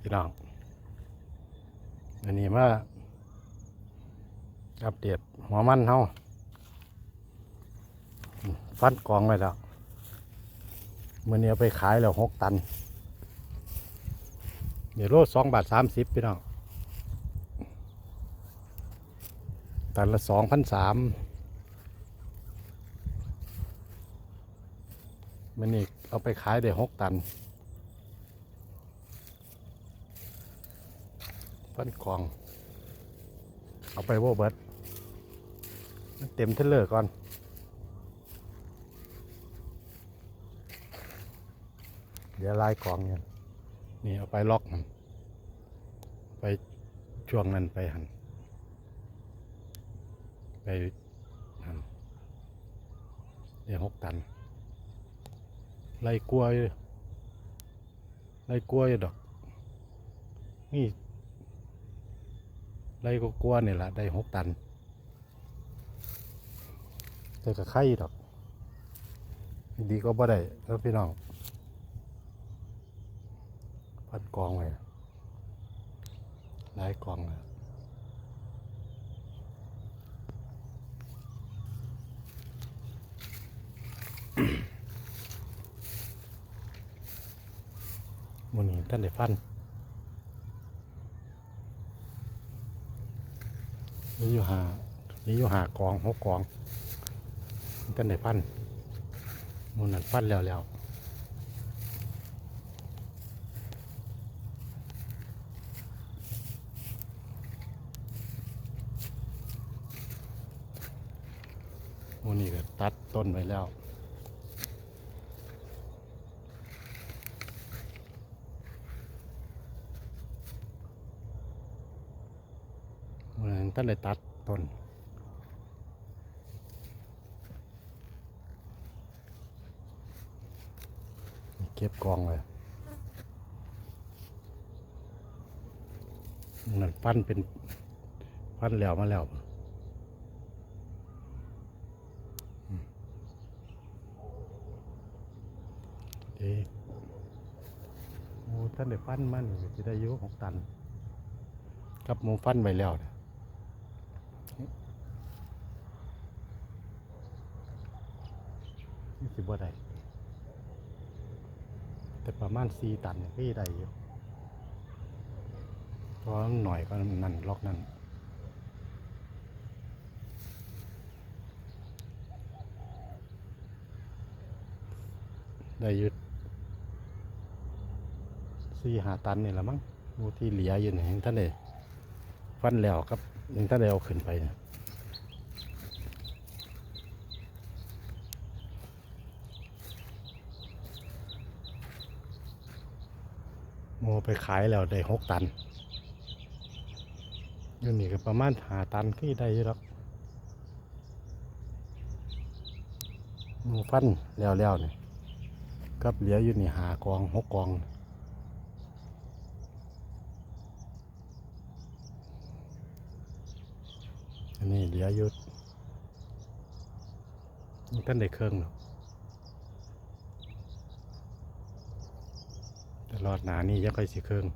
พี่น้อง อันนี้มาอัปเดตหัวมันเฮาฟันกองไว้แล้วมื่อนี้เอาไปขายแล้วหกตัน เดี๋ยวโลสองบาทสามสิบพี่น้องตันละสองพันสามมันนี่เอาไปขายได้หกตัน ฟันกอง เอาไปโวเบิดมันเต็มเทเลอร์ก่อน เดี๋ยวลายกองเนี่ยนี่เอาไปล็อกมันไปช่วงนั้นไปหันไปหันเดี๋ยวหกตัน ไล่กล้วยไล่กล้วยดอก นี่ ไล่ก็กลัวนี่แหละได้หกตันแต่ก็ไข่ดอก ดีก็บ่ได้แล้วพี่น้องพัดกองไว้หลายกองเลยมันนี้ท่านได้ฟัน นี่อยู่หานี่อยู่หากองหกกองต้นไหนพันมันนั่นพันแล้วแล้วมันนี่ก็ตัดต้นไปแล้ว เหมือน ท่านเลยตัดต้นเก็บกองเลยนั่นฟันเป็นฟันแล้วมาแล้วเอ๊โอ้ท่านได้ฟันมันจะได้ยุหกตันกับมูฟันไว้แล้วเนี่ย สิบ่ได้แต่ประมาณสี่ตันเนี่ยพี่ได้อยู่เพราะหน่อยก็นั่นล็อกนั่นได้อยุดสี่หาตันนี่ละมั้งมูที่เหลียอยู่เนี่ยท่านเดฟันแล้วครับยังท่านได้เอาขึ้นไปเนี่ย โมไปขายแล้วได้หกตันอยู่นี่ก็ประมาณหาตันที่ได้อยู่หรอกโมฟันแล้วแล้วนี่กับเหลืออยู่นี่หากองหกกองอันนี้เหลืออยุดนี่ท่านได้เครื่องหรอก ตลอดหนานี่ยังค่อยสิเครื่อง